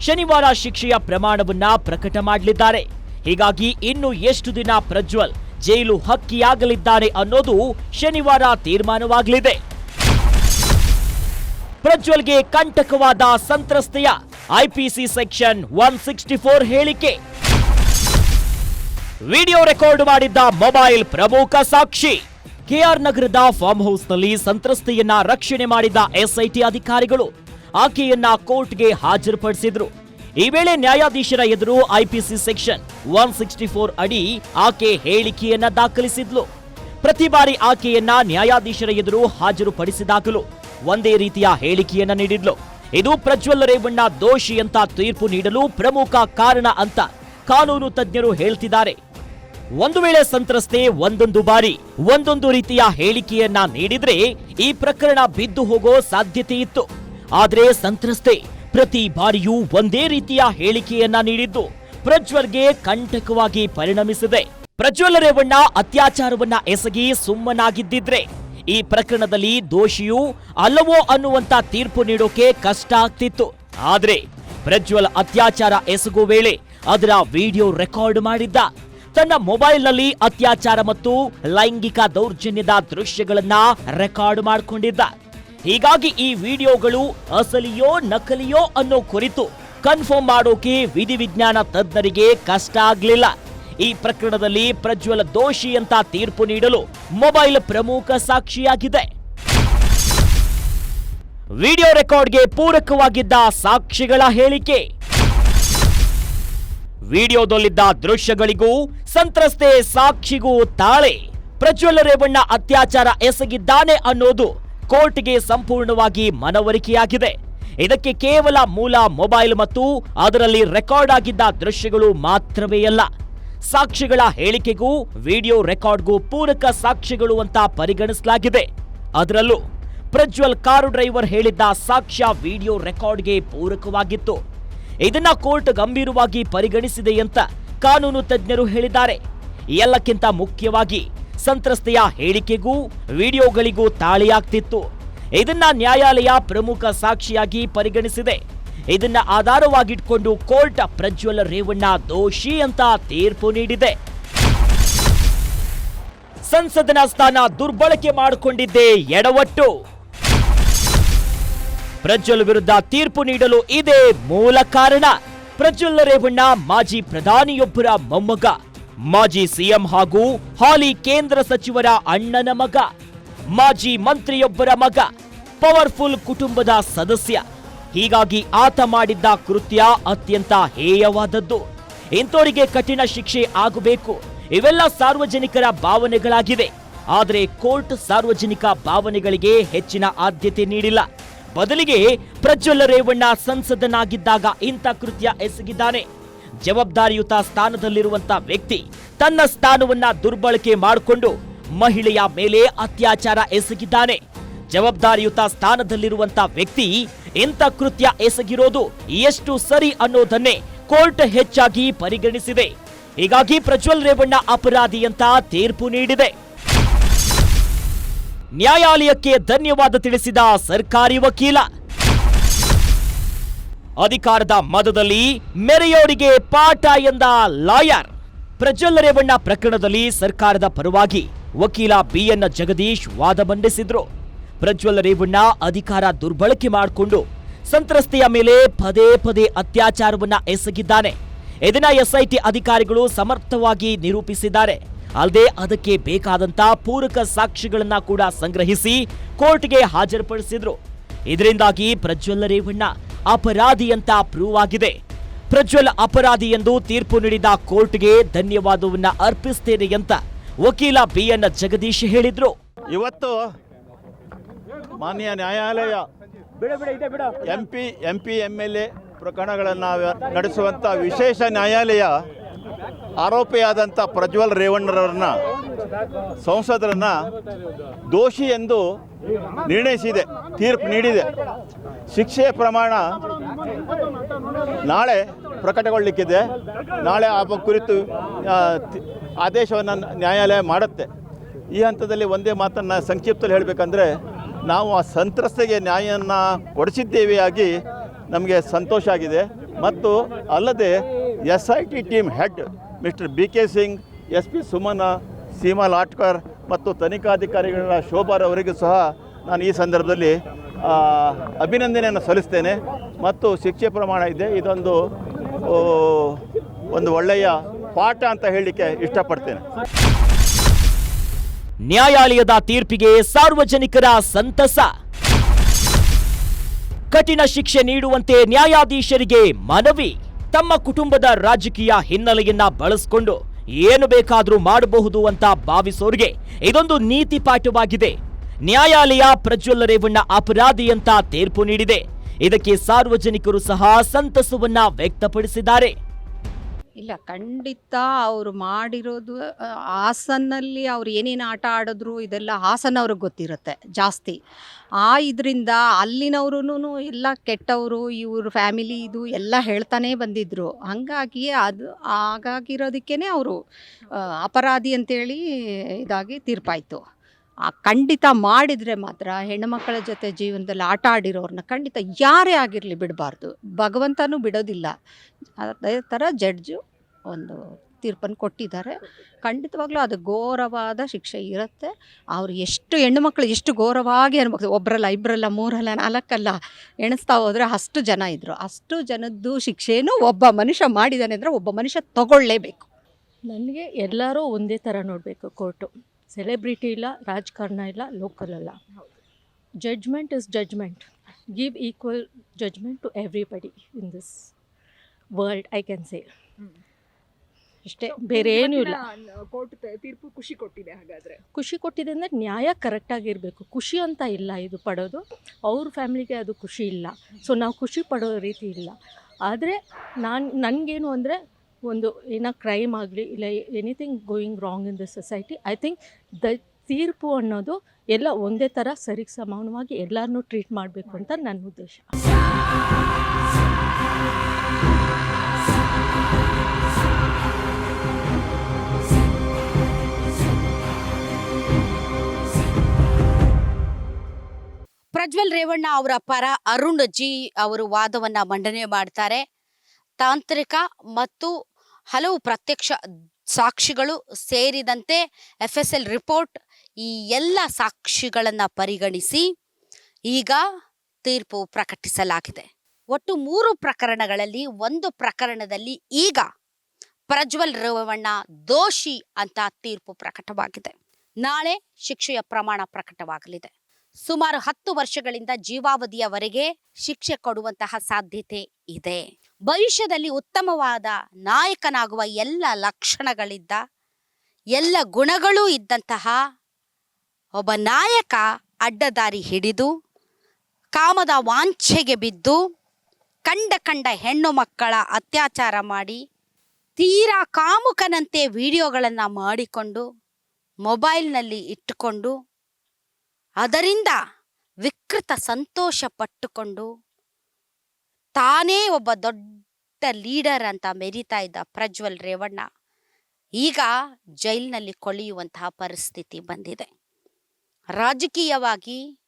A: ಶನಿವಾರ ಶಿಕ್ಷೆಯ ಪ್ರಮಾಣವನ್ನ ಪ್ರಕಟ ಮಾಡಲಿದ್ದಾರೆ. ಹೀಗಾಗಿ ಇನ್ನು ಎಷ್ಟು ದಿನ ಪ್ರಜ್ವಲ್ ಜೈಲು ಹಕ್ಕಿಯಾಗಲಿದ್ದಾರೆ ಅನ್ನೋದು ಶನಿವಾರ ತೀರ್ಮಾನವಾಗಲಿದೆ. ಪ್ರಜ್ವಲ್ಗೆ ಕಂಟಕವಾದ ಸಂತ್ರಸ್ತೆಯ IPC section one sixty four ಹೇಳಿಕೆ. ವಿಡಿಯೋ ರೆಕಾರ್ಡ್ ಮಾಡಿದ್ದ ಮೊಬೈಲ್ ಪ್ರಮುಖ ಸಾಕ್ಷಿ. ಕೆಆರ್ ನಗರದ ಫಾರ್ಮ್ ಹೌಸ್ನಲ್ಲಿ ಸಂತ್ರಸ್ತೆಯನ್ನ ರಕ್ಷಣೆ ಮಾಡಿದ ಎಸ್ಐಟಿ ಅಧಿಕಾರಿಗಳು ಆಕೆಯನ್ನ ಕೋರ್ಟ್ಗೆ ಹಾಜರುಪಡಿಸಿದ್ರು. ಈ ವೇಳೆ ನ್ಯಾಯಾಧೀಶರ ಎದುರು IPC section one sixty four ಅಡಿ ಆಕೆ ಹೇಳಿಕೆಯನ್ನ ದಾಖಲಿಸಿದ್ಲು. ಪ್ರತಿ ಬಾರಿ ಆಕೆಯನ್ನ ನ್ಯಾಯಾಧೀಶರ ಎದುರು ಹಾಜರುಪಡಿಸಿದಾಗಲೂ ಒಂದೇ ರೀತಿಯ ಹೇಳಿಕೆಯನ್ನ ನೀಡಿದ್ಲು. ಇದು ಪ್ರಜ್ವಲ್ ರೇವಣ್ಣ ದೋಷಿ ಅಂತ ತೀರ್ಪು ನೀಡಲು ಪ್ರಮುಖ ಕಾರಣ ಅಂತ ಕಾನೂನು ತಜ್ಞರು ಹೇಳ್ತಿದ್ದಾರೆ. ಒಂದು ವೇಳೆ ಸಂತ್ರಸ್ತೆ ಒಂದೊಂದು ಬಾರಿ ಒಂದೊಂದು ರೀತಿಯ ಹೇಳಿಕೆಯನ್ನ ನೀಡಿದ್ರೆ ಈ ಪ್ರಕರಣ ಬಿದ್ದು ಹೋಗೋ ಸಾಧ್ಯತೆ ಇತ್ತು. ಆದ್ರೆ ಸಂತ್ರಸ್ತೆ ಪ್ರತಿ ಬಾರಿಯೂ ಒಂದೇ ರೀತಿಯ ಹೇಳಿಕೆಯನ್ನ ನೀಡಿದ್ದು ಪ್ರಜ್ವಲ್ಗೆ ಕಂಟಕವಾಗಿ ಪರಿಣಮಿಸಿದೆ. ಪ್ರಜ್ವಲ್ ರೇವಣ್ಣ ಅತ್ಯಾಚಾರವನ್ನ ಎಸಗಿ ಸುಮ್ಮನಾಗಿದ್ದಿದ್ರೆ ಈ ಪ್ರಕರಣದಲ್ಲಿ ದೋಷಿಯು ಅಲ್ಲವೋ ಅನ್ನುವಂತ ತೀರ್ಪು ನೀಡೋಕೆ ಕಷ್ಟ ಆಗ್ತಿತ್ತು. ಆದ್ರೆ ಪ್ರಜ್ವಲ್ ಅತ್ಯಾಚಾರ ಎಸಗೋ ವೇಳೆ ಅದರ ವಿಡಿಯೋ ರೆಕಾರ್ಡ್ ಮಾಡಿದ್ದ. ತನ್ನ ಮೊಬೈಲ್ನಲ್ಲಿ ಅತ್ಯಾಚಾರ ಮತ್ತು ಲೈಂಗಿಕ ದೌರ್ಜನ್ಯದ ದೃಶ್ಯಗಳನ್ನ ರೆಕಾರ್ಡ್ ಮಾಡಿಕೊಂಡಿದ್ದ. ಹೀಗಾಗಿ ಈ ವಿಡಿಯೋಗಳು ಅಸಲಿಯೋ ನಕಲಿಯೋ ಅನ್ನೋ ಕುರಿತು ಕನ್ಫರ್ಮ್ ಮಾಡೋಕೆ ವಿಧಿವಿಜ್ಞಾನ ತಜ್ಞರಿಗೆ ಕಷ್ಟ ಆಗ್ಲಿಲ್ಲ. ಈ ಪ್ರಕರಣದಲ್ಲಿ ಪ್ರಜ್ವಲ ದೋಷಿ ಅಂತ ತೀರ್ಪು ನೀಡಲು ಮೊಬೈಲ್ ಪ್ರಮುಖ ಸಾಕ್ಷಿಯಾಗಿದೆ. ವಿಡಿಯೋ ರೆಕಾರ್ಡ್ಗೆ ಪೂರಕವಾಗಿದ್ದ ಸಾಕ್ಷಿಗಳ ಹೇಳಿಕೆ. ವಿಡಿಯೋದಲ್ಲಿದ್ದ ದೃಶ್ಯಗಳಿಗೂ ಸಂತ್ರಸ್ತೆ ಸಾಕ್ಷಿಗೂ ತಾಳೆ. ಪ್ರಜ್ವಲ್ ರೇವಣ್ಣ ಅತ್ಯಾಚಾರ ಎಸಗಿದ್ದಾನೆ ಅನ್ನೋದು ಕೋರ್ಟ್ಗೆ ಸಂಪೂರ್ಣವಾಗಿ ಮನವರಿಕೆಯಾಗಿದೆ. ಇದಕ್ಕೆ ಕೇವಲ ಮೂಲ ಮೊಬೈಲ್ ಮತ್ತು ಅದರಲ್ಲಿ ರೆಕಾರ್ಡ್ ಆಗಿದ್ದ ದೃಶ್ಯಗಳು ಮಾತ್ರವೇ ಅಲ್ಲ. ಸಾಕ್ಷಿಗಳ ಹೇಳಿಕೆಗೂ, ವಿಡಿಯೋ ರೆಕಾರ್ಡ್ಗೂ ಪೂರಕ ಸಾಕ್ಷಿಗಳು ಅಂತ ಪರಿಗಣಿಸಲಾಗಿದೆ. ಅದರಲ್ಲೂ ಪ್ರಜ್ವಲ್ ಕಾರು ಡ್ರೈವರ್ ಹೇಳಿದ್ದ ಸಾಕ್ಷ್ಯ ವಿಡಿಯೋ ರೆಕಾರ್ಡ್ಗೆ ಪೂರಕವಾಗಿತ್ತು. ಇದನ್ನ ಕೋರ್ಟ್ ಗಂಭೀರವಾಗಿ ಪರಿಗಣಿಸಿದೆ ಅಂತ ಕಾನೂನು ತಜ್ಞರು ಹೇಳಿದ್ದಾರೆ. ಎಲ್ಲಕ್ಕಿಂತ ಮುಖ್ಯವಾಗಿ ಸಂತ್ರಸ್ತೆಯ ಹೇಳಿಕೆಗೂ, ವಿಡಿಯೋಗಳಿಗೂ ತಾಳಿಯಾಗ್ತಿತ್ತು. ಇದನ್ನ ನ್ಯಾಯಾಲಯ ಪ್ರಮುಖ ಸಾಕ್ಷಿಯಾಗಿ ಪರಿಗಣಿಸಿದೆ. ಇದನ್ನ ಆಧಾರವಾಗಿಟ್ಕೊಂಡು ಕೋರ್ಟ್ ಪ್ರಜ್ವಲ್ ರೇವಣ್ಣ ದೋಷಿ ಅಂತ ತೀರ್ಪು ನೀಡಿದೆ. ಸಂಸದನ ಸ್ಥಾನ ದುರ್ಬಳಕೆ ಮಾಡಿಕೊಂಡಿದ್ದೆ ಎಡವಟ್ಟು. ಪ್ರಜ್ವಲ್ ವಿರುದ್ಧ ತೀರ್ಪು ನೀಡಲು ಇದೇ ಮೂಲ ಕಾರಣ. ಪ್ರಜ್ವಲ್ ರೇವಣ್ಣ ಮಾಜಿ ಪ್ರಧಾನಿಯೊಬ್ಬರ ಮೊಮ್ಮಗ. ಮಾಜಿ ಸಿಎಂ ಹಾಗೂ ಹಾಲಿ ಕೇಂದ್ರ ಸಚಿವರ ಅಣ್ಣನ ಮಗ. ಮಾಜಿ ಮಂತ್ರಿಯೊಬ್ಬರ ಮಗ. ಪವರ್ಫುಲ್ ಕುಟುಂಬದ ಸದಸ್ಯ. ಹೀಗಾಗಿ ಆತ ಮಾಡಿದ್ದ ಕೃತ್ಯ ಅತ್ಯಂತ ಹೇಯವಾದದ್ದು. ಇಂಥವರಿಗೆ ಕಠಿಣ ಶಿಕ್ಷೆ ಆಗಬೇಕು. ಇವೆಲ್ಲ ಸಾರ್ವಜನಿಕರ ಭಾವನೆಗಳಾಗಿವೆ. ಆದರೆ ಕೋರ್ಟ್ ಸಾರ್ವಜನಿಕ ಭಾವನೆಗಳಿಗೆ ಹೆಚ್ಚಿನ ಆದ್ಯತೆ ನೀಡಿಲ್ಲ. ಬದಲಿಗೆ ಪ್ರಜ್ವಲ್ಲ ರೇವಣ್ಣ ಸಂಸದನಾಗಿದ್ದಾಗ ಇಂಥ ಕೃತ್ಯ ಎಸಗಿದ್ದಾನೆ. ಜವಾಬ್ದಾರಿಯುತ ಸ್ಥಾನದಲ್ಲಿರುವಂತ ವ್ಯಕ್ತಿ ತನ್ನ ಸ್ಥಾನವನ್ನ ದುರ್ಬಳಕೆ ಮಾಡಿಕೊಂಡು ಮಹಿಳೆಯ ಮೇಲೆ ಅತ್ಯಾಚಾರ ಎಸಗಿದ್ದಾನೆ. ಜವಾಬ್ದಾರಿಯುತ ಸ್ಥಾನದಲ್ಲಿರುವಂತ ವ್ಯಕ್ತಿ ಇಂಥ ಕೃತ್ಯ ಎಸಗಿರೋದು ಎಷ್ಟು ಸರಿ ಅನ್ನೋದನ್ನೇ ಕೋರ್ಟ್ ಹೆಚ್ಚಾಗಿ ಪರಿಗಣಿಸಿದೆ. ಹೀಗಾಗಿ ಪ್ರಜ್ವಲ್ ರೇವಣ್ಣ ಅಪರಾಧಿ ಅಂತ ತೀರ್ಪು ನೀಡಿದೆ. ನ್ಯಾಯಾಲಯಕ್ಕೆ ಧನ್ಯವಾದ ತಿಳಿಸಿದ ಸರ್ಕಾರಿ ವಕೀಲ. ಅಧಿಕಾರದ ಮದದಲ್ಲಿ ಮೆರೆಯೋರಿಗೆ ಪಾಠ ಎಂದ ಲಾಯರ್. ಪ್ರಜ್ವಲ್ ರೇವಣ್ಣ ಪ್ರಕರಣದಲ್ಲಿ ಸರ್ಕಾರದ ಪರವಾಗಿ ವಕೀಲ ಬಿಎನ್ ಜಗದೀಶ್ ವಾದ ಮಂಡಿಸಿದ್ರು. ಪ್ರಜ್ವಲ್ ರೇವಣ್ಣ ಅಧಿಕಾರ ದುರ್ಬಳಕೆ ಮಾಡಿಕೊಂಡು ಸಂತ್ರಸ್ತೆಯ ಮೇಲೆ ಪದೇ ಪದೇ ಅತ್ಯಾಚಾರವನ್ನ ಎಸಗಿದ್ದಾನೆ. ಇದನ್ನ ಎಸ್ಐಟಿ ಅಧಿಕಾರಿಗಳು ಸಮರ್ಥವಾಗಿ ನಿರೂಪಿಸಿದ್ದಾರೆ. ಅಲ್ಲದೆ ಅದಕ್ಕೆ ಬೇಕಾದಂತ ಪೂರಕ ಸಾಕ್ಷಿಗಳನ್ನ ಕೂಡ ಸಂಗ್ರಹಿಸಿ ಕೋರ್ಟ್ಗೆ ಹಾಜರುಪಡಿಸಿದ್ರು. ಇದರಿಂದಾಗಿ ಪ್ರಜ್ವಲ್ ರೇವಣ್ಣ ಅಪರಾಧಿ ಅಂತ ಪ್ರೂವ್ ಆಗಿದೆ. ಪ್ರಜ್ವಲ್ ಅಪರಾಧಿ ಎಂದು ತೀರ್ಪು ನೀಡಿದ ಕೋರ್ಟ್ಗೆ ಧನ್ಯವಾದವನ್ನ ಅರ್ಪಿಸ್ತೇನೆ ಅಂತ ವಕೀಲ ಬಿ ಎನ್ ಜಗದೀಶ್ ಹೇಳಿದ್ರು.
C: ಇವತ್ತು ಮಾನ್ಯ ನ್ಯಾಯಾಲಯ. M P M P M L A ಪ್ರಕರಣಗಳನ್ನು ನಡೆಸುವಂಥ ವಿಶೇಷ ನ್ಯಾಯಾಲಯ ಆರೋಪಿಯಾದಂಥ ಪ್ರಜ್ವಲ್ ರೇವಣ್ಣರನ್ನ ಸಂಸದರನ್ನ ದೋಷಿ ಎಂದು ನಿರ್ಣಯಿಸಿದೆ ತೀರ್ಪು ನೀಡಿದೆ. ಶಿಕ್ಷೆಯ ಪ್ರಮಾಣ ನಾಳೆ ಪ್ರಕಟಗೊಳ್ಳಲಿಕ್ಕಿದೆ ನಾಳೆ ಆ ಕುರಿತು ಆದೇಶವನ್ನು ನ್ಯಾಯಾಲಯ ಮಾಡುತ್ತೆ. ಈ ಹಂತದಲ್ಲಿ ಒಂದೇ ಮಾತನ್ನು ಸಂಕ್ಷಿಪ್ತದಲ್ಲಿ ಹೇಳಬೇಕಂದ್ರೆ ನಾವು ಆ ಸಂತ್ರಸ್ತೆಗೆ ನ್ಯಾಯವನ್ನು ಕೊಡಿಸಿದ್ದೇವೆ ಆಗಿ ನಮಗೆ ಸಂತೋಷ ಆಗಿದೆ. ಮತ್ತು ಅಲ್ಲದೆ S I T team head mister B K Singh, S P Sumana, Seema Latkar ಮತ್ತು ತನಿಖಾಧಿಕಾರಿಗಳ ಶೋಭಾರ್ ಅವರಿಗೂ ಸಹ ನಾನು ಈ ಸಂದರ್ಭದಲ್ಲಿ ಅಭಿನಂದನೆಯನ್ನು ಸಲ್ಲಿಸ್ತೇನೆ. ಮತ್ತು ಶಿಕ್ಷೆ ಪ್ರಮಾಣ ಇದೆ. ಇದೊಂದು ಒಂದು ಒಳ್ಳೆಯ ಪಾಠ ಅಂತ ಹೇಳಲಿಕ್ಕೆ ಇಷ್ಟಪಡ್ತೇನೆ.
A: ನ್ಯಾಯಾಲಯದ ತೀರ್ಪಿಗೆ ಸಾರ್ವಜನಿಕರ ಸಂತಸ. ಕಠಿಣ ಶಿಕ್ಷೆ ನೀಡುವಂತೆ ನ್ಯಾಯಾಧೀಶರಿಗೆ ಮನವಿ. ತಮ್ಮ ಕುಟುಂಬದ ರಾಜಕೀಯ ಹಿನ್ನೆಲೆಯನ್ನ ಬಳಸಿಕೊಂಡು ಏನು ಬೇಕಾದರೂ ಮಾಡಬಹುದು ಅಂತ ಭಾವಿಸೋರಿಗೆ ಇದೊಂದು ನೀತಿ ಪಾಠವಾಗಿದೆ. ನ್ಯಾಯಾಲಯ ಪ್ರಜ್ವಲ್ಲ ರೇವಣ್ಣ ಅಪರಾಧಿ ಅಂತ ತೀರ್ಪು ನೀಡಿದೆ. ಇದಕ್ಕೆ ಸಾರ್ವಜನಿಕರು ಸಹ ಸಂತಸವನ್ನ ವ್ಯಕ್ತಪಡಿಸಿದ್ದಾರೆ.
D: ಇಲ್ಲ, ಖಂಡಿತ ಅವರು ಮಾಡಿರೋದು ಹಾಸನಲ್ಲಿ ಅವ್ರು ಏನೇನು ಆಟ ಆಡಿದ್ರು ಇದೆಲ್ಲ ಹಾಸನ ಅವ್ರಿಗೆ ಗೊತ್ತಿರುತ್ತೆ ಜಾಸ್ತಿ. ಆ ಇದರಿಂದ ಅಲ್ಲಿನವ್ರೂ ಎಲ್ಲ ಕೆಟ್ಟವರು, ಇವ್ರ ಫ್ಯಾಮಿಲಿ ಇದು ಎಲ್ಲ ಹೇಳ್ತಾನೆ ಬಂದಿದ್ರು. ಹಾಗಾಗಿ ಅದು ಹಾಗಾಗಿರೋದಕ್ಕೇ ಅವರು ಅಪರಾಧಿ ಅಂತೇಳಿ ಇದಾಗಿ ತೀರ್ಪಾಯಿತು. ಖಂಡಿತ ಮಾಡಿದರೆ ಮಾತ್ರ ಹೆಣ್ಣುಮಕ್ಕಳ ಜೊತೆ ಜೀವನದಲ್ಲಿ ಆಟ ಆಡಿರೋರನ್ನ ಖಂಡಿತ ಯಾರೇ ಆಗಿರಲಿ ಬಿಡಬಾರ್ದು. ಭಗವಂತನೂ ಬಿಡೋದಿಲ್ಲ. ಅದೇ ಥರ ಜಡ್ಜು ಒಂದು ತೀರ್ಪನ್ನು ಕೊಟ್ಟಿದ್ದಾರೆ. ಖಂಡಿತವಾಗ್ಲೂ ಅದು ಘೋರವಾದ ಶಿಕ್ಷೆ ಇರುತ್ತೆ. ಅವ್ರು ಎಷ್ಟು ಹೆಣ್ಣು ಮಕ್ಕಳು ಎಷ್ಟು ಘೋರವಾಗಿ ಅನ್ಬೇಕು ಒಬ್ಬರಲ್ಲ ಇಬ್ಬರಲ್ಲ ಮೂರಲ್ಲ, ನಾಲ್ಕಲ್ಲ ಎಣಿಸ್ತಾ ಹೋದರೆ ಅಷ್ಟು ಜನ ಇದ್ದರು ಅಷ್ಟು ಜನದ್ದು ಶಿಕ್ಷೆಯೂ ಒಬ್ಬ ಮನುಷ್ಯ ಮಾಡಿದ್ದಾನೆ ಅಂದರೆ ಒಬ್ಬ ಮನುಷ್ಯ ತಗೊಳ್ಳೇಬೇಕು.
E: ನನಗೆ ಎಲ್ಲರೂ ಒಂದೇ ಥರ ನೋಡಬೇಕು ಕೋರ್ಟು. ಸೆಲೆಬ್ರಿಟಿ ಇಲ್ಲ ರಾಜಕಾರಣ ಇಲ್ಲ ಲೋಕಲ್ ಅಲ್ಲ. Judgment is judgment give equal judgment to everybody in this world I can say ಅಷ್ಟೇ ಬೇರೆ ಏನೂ ಇಲ್ಲ.
F: ಕೋರ್ಟ್ ತೀರ್ಪು ಖುಷಿ ಕೊಟ್ಟಿದೆ ಹಾಗಾದರೆ?
E: ಖುಷಿ ಕೊಟ್ಟಿದೆ ಅಂದರೆ ನ್ಯಾಯ ಕರೆಕ್ಟಾಗಿರಬೇಕು ಖುಷಿ ಅಂತ ಇಲ್ಲ ಇದು ಪಡೋದು. ಅವ್ರ ಫ್ಯಾಮಿಲಿಗೆ ಅದು ಖುಷಿ ಇಲ್ಲ. ಸೊ ನಾವು ಖುಷಿ ಪಡೋ ರೀತಿ ಇಲ್ಲ. ಆದರೆ ನಾನು ನನಗೇನು ಅಂದರೆ ಒಂದು ಏನೋ ಕ್ರೈಮ್ ಆಗಲಿ ಇಲ್ಲ anything going wrong in the society I think the ತೀರ್ಪು ಅನ್ನೋದು ಎಲ್ಲ ಒಂದೇ ಥರ ಸರಿಗೆ ಸಮಾನವಾಗಿ ಎಲ್ಲರನ್ನೂ ಟ್ರೀಟ್ ಮಾಡಬೇಕು ಅಂತ ನನ್ನ ಉದ್ದೇಶ.
B: ಪ್ರಜ್ವಲ್ ರೇವಣ್ಣ ಅವರ ಪರ ಅರುಣ್ ಜಿ ಅವರು ವಾದವನ್ನ ಮಂಡನೆ ಮಾಡ್ತಾರೆ. ತಾಂತ್ರಿಕ ಮತ್ತು ಹಲವು ಪ್ರತ್ಯಕ್ಷ ಸಾಕ್ಷಿಗಳು ಸೇರಿದಂತೆ ಎಫ್ ಎಸ್ ಎಲ್ ರಿಪೋರ್ಟ್ ಈ ಎಲ್ಲ ಸಾಕ್ಷಿಗಳನ್ನು ಪರಿಗಣಿಸಿ ಈಗ ತೀರ್ಪು ಪ್ರಕಟಿಸಲಾಗಿದೆ. ಒಟ್ಟು ಮೂರು ಪ್ರಕರಣಗಳಲ್ಲಿ ಒಂದು ಪ್ರಕರಣದಲ್ಲಿ ಈಗ ಪ್ರಜ್ವಲ್ ರೇವಣ್ಣ ದೋಷಿ ಅಂತ ತೀರ್ಪು ಪ್ರಕಟವಾಗಿದೆ. ನಾಳೆ ಶಿಕ್ಷೆಯ ಪ್ರಮಾಣ ಪ್ರಕಟವಾಗಲಿದೆ. ಸುಮಾರು ಹತ್ತು ವರ್ಷಗಳಿಂದ ಜೀವಾವಧಿಯವರೆಗೆ ಶಿಕ್ಷೆ ಕೊಡುವಂತಹ ಸಾಧ್ಯತೆ ಇದೆ. ಭವಿಷ್ಯದಲ್ಲಿ ಉತ್ತಮವಾದ ನಾಯಕನಾಗುವ ಎಲ್ಲ ಲಕ್ಷಣಗಳಿದ್ದ, ಎಲ್ಲ ಗುಣಗಳೂ ಇದ್ದಂತಹ ಒಬ್ಬ ನಾಯಕ ಅಡ್ಡದಾರಿ ಹಿಡಿದು, ಕಾಮದ ವಾಂಛೆಗೆ ಬಿದ್ದು, ಕಂಡ ಕಂಡ ಹೆಣ್ಣು ಮಕ್ಕಳ ಅತ್ಯಾಚಾರ ಮಾಡಿ, ತೀರಾ ಕಾಮುಕನಂತೆ ವಿಡಿಯೋಗಳನ್ನು ಮಾಡಿಕೊಂಡು, ಮೊಬೈಲ್ನಲ್ಲಿ ಇಟ್ಟುಕೊಂಡು, ಅದರಿಂದ ವಿಕೃತ ಸಂತೋಷ ಪಟ್ಟುಕೊಂಡು ತಾನೇ ಒಬ್ಬ ದೊಡ್ಡ ಲೀಡರ್ ಅಂತ ಮೆರಿತಾ ಇದ್ದ ಪ್ರಜ್ವಲ್ ರೇವಣ್ಣ. ಈಗ ಜೈಲಿನಲ್ಲಿ ಕೊಳೆಯುವಂತಹ ಪರಿಸ್ಥಿತಿ ಬಂದಿದೆ. ರಾಜಕೀಯವಾಗಿ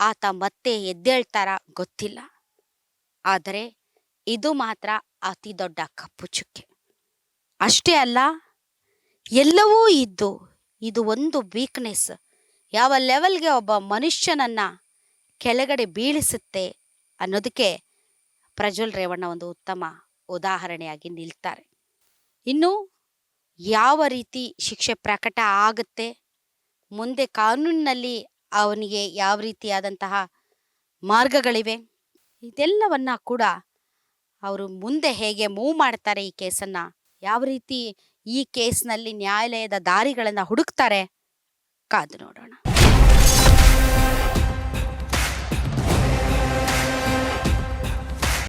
B: ಆತ ಮತ್ತೆ ಎದ್ದೇಳ್ತಾರ ಗೊತ್ತಿಲ್ಲ. ಆದರೆ ಇದು ಮಾತ್ರ ಅತಿ ದೊಡ್ಡ ಕಪ್ಪು ಚುಕ್ಕೆ. ಅಷ್ಟೇ ಅಲ್ಲ, ಎಲ್ಲವೂ ಇದ್ದು ಇದು ಒಂದು ವೀಕ್ನೆಸ್ ಯಾವ ಲೆವೆಲ್ಗೆ ಒಬ್ಬ ಮನುಷ್ಯನನ್ನ ಕೆಳಗಡೆ ಬೀಳಿಸುತ್ತೆ ಅನ್ನೋದಕ್ಕೆ ಪ್ರಜ್ವಲ್ ರೇವಣ್ಣ ಒಂದು ಉತ್ತಮ ಉದಾಹರಣೆಯಾಗಿ ನಿಲ್ತಾರೆ. ಇನ್ನು ಯಾವ ರೀತಿ ಶಿಕ್ಷೆ ಪ್ರಕಟ ಆಗುತ್ತೆ? ಮುಂದೆ ಕಾನೂನಿನಲ್ಲಿ ಅವನಿಗೆ ಯಾವ ರೀತಿಯಾದಂತಹ ಮಾರ್ಗಗಳಿವೆ? ಇದೆಲ್ಲವನ್ನ ಕೂಡ ಅವರು ಮುಂದೆ ಹೇಗೆ ಮೂವ್ ಮಾಡ್ತಾರೆ ಈ ಕೇಸನ್ನ? ಯಾವ ರೀತಿ ಈ ಕೇಸ್ನಲ್ಲಿ ನ್ಯಾಯಾಲಯದ ದಾರಿಗಳನ್ನು ಹುಡುಕ್ತಾರೆ? ಕಾದು ನೋಡೋಣ.